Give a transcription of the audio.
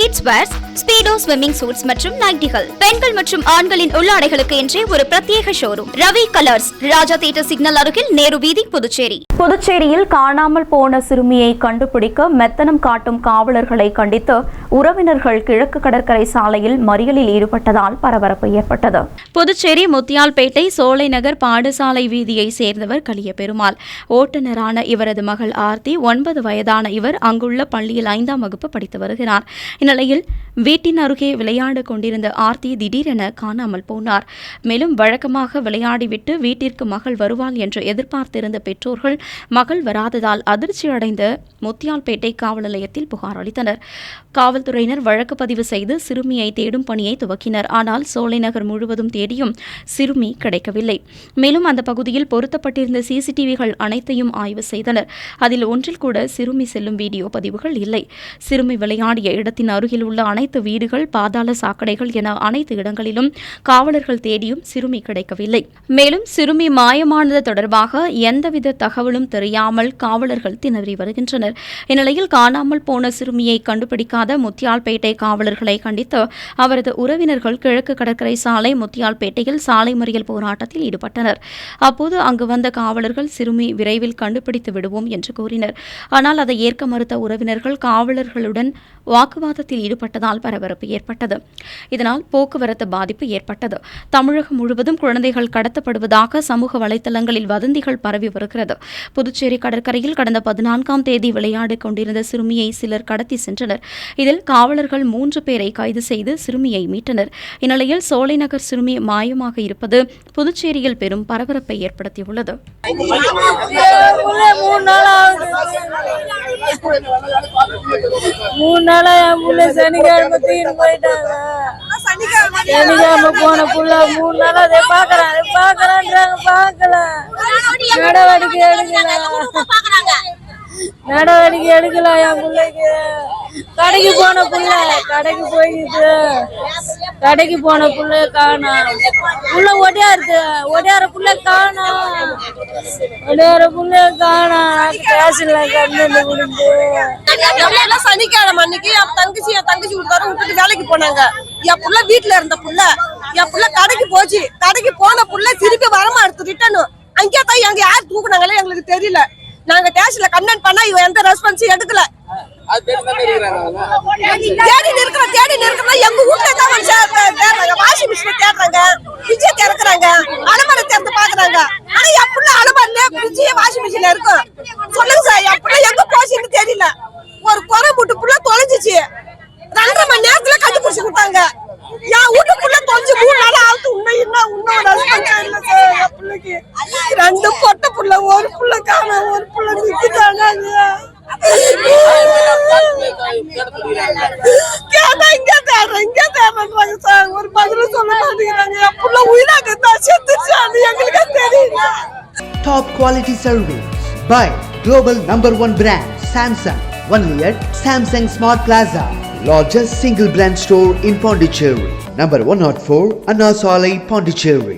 kids wears Speedo swimming suits மற்றும் நைட்டிகள் பெண்கள் மற்றும் ஆண்களின் உள்ளாடைகளுக்கு என்றே ஒரு பிரத்யேக showroom Ravi colours Raja theatre signal அருகில் நேரு வீதி புதுச்சேரி. புதுச்சேரியில் காணாமல் போன சிறுமியை கண்டுபிடிக்க மெத்தனம் காட்டும் காவலர்களை கண்டித்து உறவினர்கள் கிழக்கு கடற்கரை சாலையில் மறியலில் ஈடுபட்டதால் பரபரப்பு ஏற்பட்டது. புதுச்சேரி முத்தியால்பேட்டை சோலை நகர் பாடசாலை வீதியை சேர்ந்தவர் கலிய பெருமாள். ஓட்டுநரான இவரது மகள் ஆர்த்தி ஒன்பது வயதான இவர் அங்குள்ள பள்ளியில் ஐந்தாம் வகுப்பு படித்து வருகிறார். இந்நிலையில் வீட்டின் அருகே விளையாடு கொண்டிருந்த ஆர்த்தி திடீரென காணாமல் போனார். மேலும் வழக்கமாக விளையாடிவிட்டு வீட்டிற்கு மகள் வருவாள் என்று எதிர்பார்த்திருந்த பெற்றோர்கள் மகள் வராததால் அதிர்ச்சி அடைந்த முத்தியால்பேட்டை காவல் நிலையத்தில் புகார் அளித்தனர். காவல்துறையினர் வழக்கு பதிவு செய்து சிறுமியை தேடும் பணியை துவக்கினர். ஆனால் சோலைநகர் முழுவதும் தேடியும் சிறுமி கிடைக்கவில்லை. மேலும் அந்த பகுதியில் பொருத்தப்பட்டிருந்த சிசிடிவிகள் அனைத்தையும் ஆய்வு செய்தனர். அதில் ஒன்றில் கூட சிறுமி செல்லும் வீடியோ பதிவுகள் இல்லை. சிறுமி விளையாடிய இடத்தின் அருகில் உள்ள அனைத்து வீடுகள் பாதாள சாக்கடைகள் என அனைத்து இடங்களிலும் காவலர்கள் தேடியும் சிறுமி கிடைக்கவில்லை. மேலும் சிறுமி மாயமானது தொடர்பாக எந்தவித தகவலும் தெரியாமல் காவலர்கள் திணறி வருகின்றனர். இந்நிலையில் காணாமல் போன சிறுமியை கண்டுபிடிக்காத முத்தியால்பேட்டை காவலர்களை கண்டித்து அவரது உறவினர்கள் கிழக்கு கடற்கரை சாலை முத்தியால்பேட்டையில் சாலை மறியல் போராட்டத்தில் ஈடுபட்டனர். அப்போது அங்கு வந்த காவலர்கள் சிறுமி விரைவில் கண்டுபிடித்து விடுவோம் என்று கூறினர். ஆனால் அதை ஏற்க மறுத்த உறவினர்கள் காவலர்களுடன் வாக்குவாதத்தில் ஈடுபட்டதால் பரபரப்பு ஏற்பட்டது. இதனால் போக்குவரத்து பாதிப்பு ஏற்பட்டது. தமிழகம் முழுவதும் குழந்தைகள் கடத்தப்படுவதாக சமூக வலைதளங்களில் வதந்திகள் பரவி வருகிறது. புதுச்சேரி கடற்கரையில் கடந்த பதினான்காம் தேதி விளையாடிக் கொண்டிருந்த சிறுமியை சிலர் கடத்தி சென்றனர். இதில் காவலர்கள் மூன்று பேரை கைது செய்து சிறுமியை மீட்டனர். இந்நிலையில் சோலைநகர் சிறுமி மாயமாக இருப்பது புதுச்சேரியில் பெரும் பரபரப்பை ஏற்படுத்தியுள்ளது. மூணு நாளா என் புள்ள சனிக்கிழமை தூக்கிட்டு போயிட்டாங்க. சனிக்கிழமை போன புள்ள மூணு நாளா அதை பாக்குறேன் அதை பாக்குறான்றாங்க பாக்கல நடவடிக்கை எடுக்கல. நடவடிக்கை எடுக்கல என் பிள்ளைக்கு. கடைக்கு போன புள்ள கடைக்கு போயிட்டு. கடைக்கு போன புள்ள காணும். புள்ள ஒடியா இருக்கு ஒடியார புள்ள காணும். ஒடியார புள்ள காணும். பேசல கண்ணு விழுந்து. சனிக்கிழமை அன்னைக்கு என் தங்கச்சி என் தங்கச்சி விட்டாரு விட்டுட்டு வேலைக்கு போனாங்க. என் புள்ள வீட்டுல இருந்த புள்ள என் புள்ள கடைக்கு போச்சு. கடைக்கு போன புள்ள திருப்பி வரமா எடுத்து ரிட்டர்னு அங்கேயே தான் எங்க யார் தூக்குனாங்களே எங்களுக்கு தெரியல. நாங்க டேஷ்ல கம்ப்ளைண்ட் பண்ணா இவன் எந்த ரெஸ்பான்ஸும் எடுக்கல. தேடி நிற்கிறோம் தேடி நிற்கிறோம். எங்க வீட்டுல தான் வந்து தே- தேடுறாங்க. வாஷிங் மிஷின் தேடுறாங்க. ஃப்ரிட்ஜை திறக்கிறாங்க. அலமாரி திறந்து பாக்குறாங்க ஆனா என் புள்ள அலமாரில ஃப்ரிட்ஜ் வாஷிங் மிஷின்ல இருக்கும். சொல்லுங்க சார் என் புள்ள எங்க போச்சுன்னு தெரியல. ஒரு குறை முட்டு புள்ள தொலைஞ்சிச்சு. ரெண்டரை மணி நேரத்துல கண்டுபிடிச்சு கொடுத்தாங்க. என் வீட்டுக்குள்ள தொலைஞ்சு மூணு நாள் ஆகுது. உண்மை என்ன உன்னோட husband இல்ல சார் என் பிள்ளைக்கு. ரெண்டு பொட்டை புள்ள ஒரு புள்ள காண ஒரு புள்ள நிக்குதாங்க கேட்டா இங்க தேடுறேன் இங்க தேடுறாங்க சார் ஒரு பதிலும் சொல்ல மாட்டேங்கிறாங்க என் புள்ள உயிராக தான் செத்துச்சான்னு எங்களுக்கு தெரியல Top quality service by global number one brand Samsung. Only at Samsung Smart Plaza, largest single brand store in Pondicherry. Number 104 Anna Salai, Pondicherry.